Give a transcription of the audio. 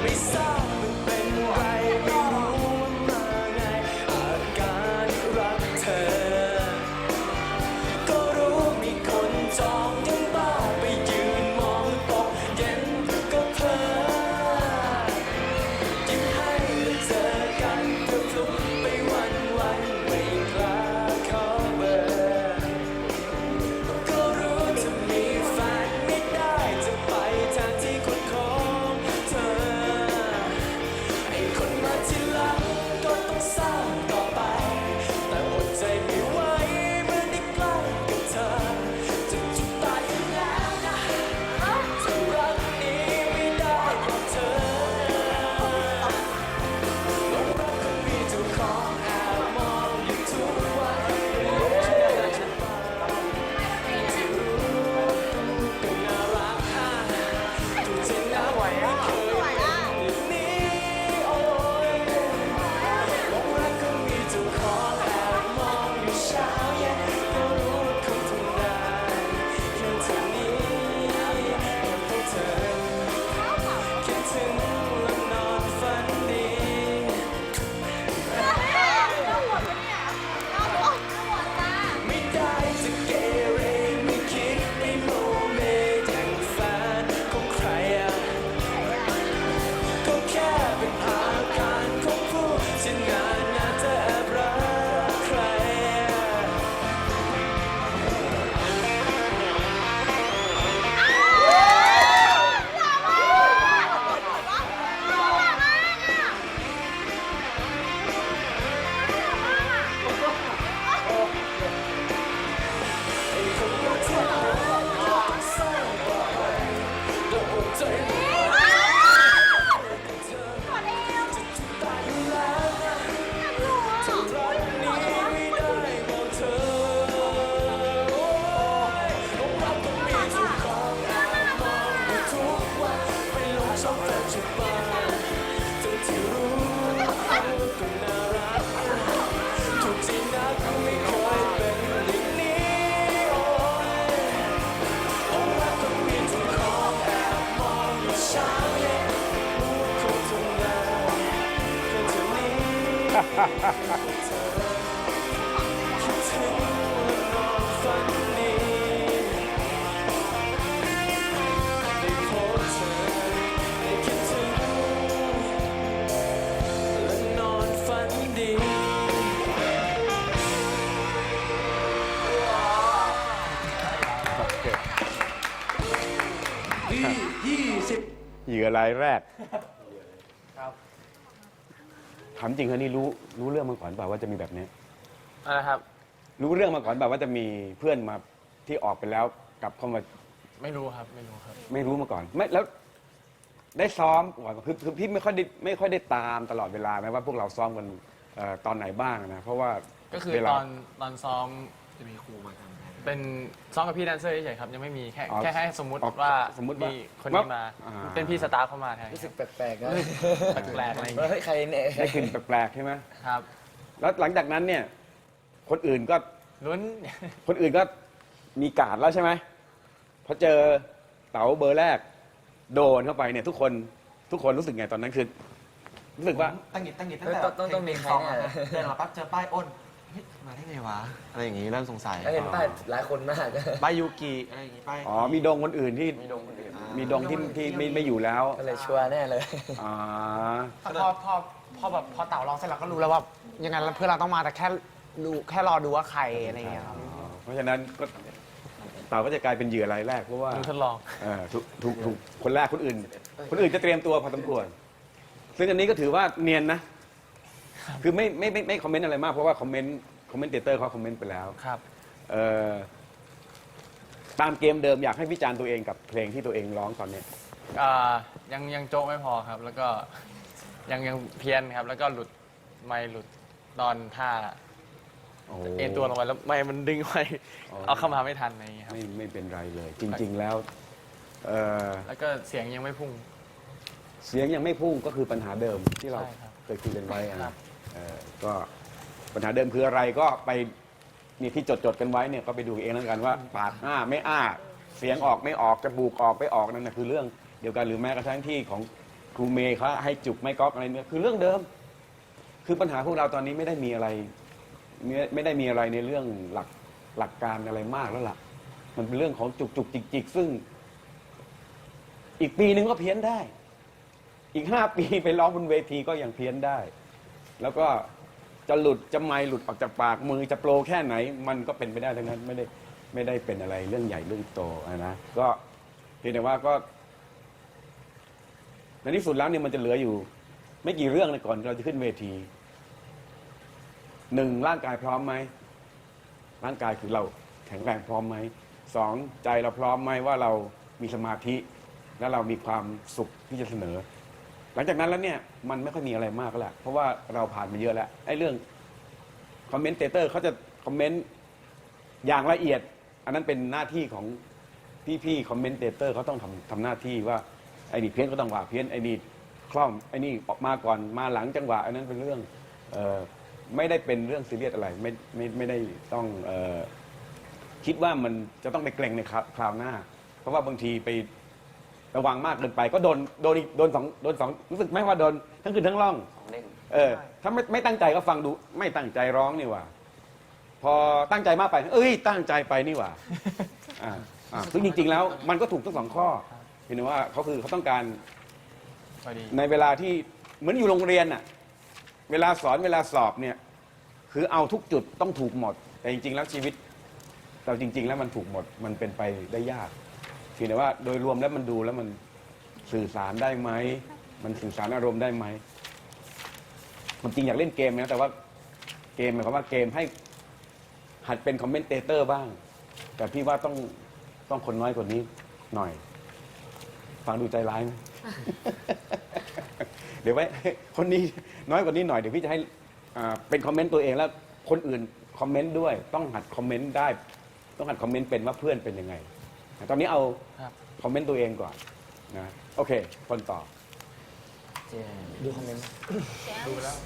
ไม่ทราบ เหยื่อรายแรก ถามจริงเหรอนี่รู้รู้เรื่องมาก่อนเปล่าว่าจะมีแบบนี้อะไรครับ รู้เรื่องมาก่อนเปล่าว่าจะมีเพื่อนมาที่ออกไปแล้วกลับเข้ามาไม่รู้ครับ ไม่รู้ครับ ไม่รู้มาก่อน ไม่แล้ว ได้ซ้อมก่อนคือคือพี่ไม่ค่อยได้ไม่ค่อยได้ตามตลอดเวลาไหมว่าพวกเราซ้อมกันเอ่อตอนไหนบ้างนะเพราะว่าก็คือเวลา ตอนตอนซ้อมจะมีครูมาทำ เป็นซ้อมกับพี่แดนเซอร์เฉยๆครับ ยังไม่มีแค่อ๋อแค่ให้สมมุติอ๋อว่าสมมุติว่ามีคนนี้มา อ่า เป็นพี่สตาร์เข้ามาแทนรู้สึกแปลกๆนะแปลกๆอะไรอย่างเงี้ยเฮ้ยใครเนี่ยได้กลิ่นแปลกๆใช่ไหมครับแล้วหลังจากนั้นเนี่ยคนอื่นก็ลุ้น คนอื่นก็มีการดแล้วใช่ไหมพอเจอเต๋าเบอร์แรก โดนเข้าไปเนี่ยทุกคนทุกคนรู้สึกไงตอนนั้นคือรู้สึกว่า ตั้งหงิดตั้งหงิดตั้งเฮ้ยแต่ต้องต้องต้องมีใครเพลงแน่สองอะเดินมาปั๊บเจอป้ายอ้น เฮ้ยมาได้ไงวะ อะไรอย่างงี้เริ่มสงสัยแล้วเห็นป้ายหลายคนมากป้ายยูกิอะไรอย่างงี้ป้ายอ๋อมีดงคนอื่นที่มีดงคนอื่นมีดงที่ที่ไม่ไม่อยู่แล้วก็เลยชัวร์แน่เลยอ่าพอพอพอแบบพอเต่าร้องเสร็จเราก็รู้แล้วว่ายังไงแล้วเพื่อนเราต้องมาแต่แค่รู้แค่รอดูว่าใครอะไรอย่างเงี้ยครับเพราะฉะนั้นก็เต่าก็จะกลายเป็นเหยื่อรายแรกเพราะว่าทดลองเออถูกถูกถูกคนแรกคนอื่น คนอื่นจะเตรียมตัวพอสมควรซึ่งอันนี้ก็ถือว่าเนียนนะ คือไม่ไม่ไม่ไม่คอมเมนต์อะไรมากเพราะว่าคอมเมนต์คอมเมนเตเตอร์เขาคอมเมนต์ไปแล้วครับ เอ่อตามเกมเดิมอยากให้วิจารณ์ตัวเองกับเพลงที่ตัวเองร้องตอนเนี้ยอ่ายังยังโจ๊กไม่พอครับ แล้วก็ยังยังเพี้ยนครับ แล้วก็หลุดไม่หลุดตอนท่าโอ้ เอ็นตัวลงไปแล้วไม่มันดึงไปอ๋อ เอาเข้ามาไม่ทันอะไรอย่างเงี้ยครับ ไม่ไม่เป็นไรเลย จริง ๆ แล้วเอ่อแล้วก็เสียงยังไม่พุ่ง เสียงยังไม่พุ่งก็คือปัญหาเดิมที่เราใช่ครับ เคยคุยกันไว้อะครันะบ เอ่อก็ปัญหาเดิมคืออะไรก็ไปนี่ที่จดจดๆกันไว้เนี่ยก็ไปดูเองแล้วกันว่าปากอ้าไม่อ้า เสียงออกไม่ออกจมูกออกไม่ออกนั่นนะคือเรื่องเดียวกันหรือแม้กระทั่งที่ของครูเมย์เขาให้จุกไม่ก๊อกอะไรเนี่ยคือเรื่องเดิม คือปัญหาพวกเราตอนนี้ไม่ได้มีอะไร ไม่ไม่ได้มีอะไรในเรื่องหลักหลักการอะไรมากแล้วล่ะ มันเป็นเรื่องของจุกจุกจิกจิกซึ่ง อีกปีหนึ่งก็เพี้ยนได้ อีกห้าปีไปร้องบนเวทีก็ยังเพี้ยนได้ แล้วก็จะหลุดจะไม่หลุดออกจากปากมือจะโปรแค่ไหน มันก็เป็นไปได้ทั้งนั้นไม่ได้ไม่ได้เป็นอะไรเรื่องใหญ่เรื่องโตนะก็เพียงแต่ว่าก็ในที่สุดแล้วเนี่ยมันจะเหลืออยู่ ไม่กี่เรื่องนะก่อนเราจะขึ้นเวทีหนึ่งร่างกายพร้อมไหมร่างกายคือเราแข็งแรงพร้อมไหมสองใจเราพร้อมไหมว่าเรามีสมาธิ และเรามีความสุขที่จะเสนอ หลังจากนั้นแล้วเนี่ยมันไม่ค่อยมีอะไรมากแล้วเพราะว่าเราผ่านมาเยอะแล้วไอ้เรื่องคอมเมนเตเตอร์เขาจะคอมเมนต์อย่างละเอียด อันนั้นเป็นหน้าที่ของพี่ๆคอมเมนเตเตอร์เขาต้องทำทำหน้าที่ว่าไอ้นี่เพี้ยนก็ต้องว่าเพี้ยนไอ้นี่คล่อมไอ้นี่ออกมาก่อนมาหลังจังหวะอันนั้นเป็นเรื่องเออไม่ได้เป็นเรื่องซีเรียสอะไรไม่ไม่ไม่ได้ต้องเออคิดว่ามันจะต้องไปเกรงในคราวหน้า เพราะว่าบางทีไป ระวังมากเกินไปก็โดนโดนอีกโดนสองโดนสองรู้สึกไหมว่าโดนทั้งคืนทั้งร่อง ของเล่นเออ ถ้าไม่ไม่ตั้งใจก็ฟังดู ไม่ตั้งใจร้องนี่หว่า พอตั้งใจมากไป เอ้ย ตั้งใจไปนี่หว่าอ่าอ่าซึ่งจริง ๆ แล้วมันก็ถูกทั้งสองข้อ เห็นไหมว่าเขาคือเขาต้องการ พอดี ในเวลาที่เหมือนอยู่โรงเรียนน่ะ เวลาสอนเวลาสอบเนี่ย คือเอาทุกจุดต้องถูกหมด แต่จริง ๆ แล้วชีวิต เราจริง ๆ แล้วมันถูกหมด มันเป็นไปได้ยาก เพียงแต่ว่าโดยรวมแล้วมันดูแล้วมันสื่อสารได้ไหม มันสื่อสารอารมณ์ได้ไหมผมจริงอยากเล่นเกมนะแต่ว่าเกมหมายความว่าเกมให้หัดเป็นคอมเมนเตเตอร์บ้าง แต่พี่ว่าต้องต้องคนน้อยกว่านี้หน่อย ฟังดูใจร้ายไหม เดี๋ยวไว้คนนี้น้อยกว่านี้หน่อยเดี๋ยวพี่จะให้อ่าเป็นคอมเมนต์ตัวเองแล้วคนอื่นคอมเมนต์ด้วย ต้องหัดคอมเมนต์ได้ ต้องหัดคอมเมนต์เป็นว่าเพื่อนเป็นยังไง ตอนนี้เอาครับ คอมเมนต์ตัวเองก่อนนะโอเค คนต่อเจ๊ดูคอมเมนต์ดูแล้ว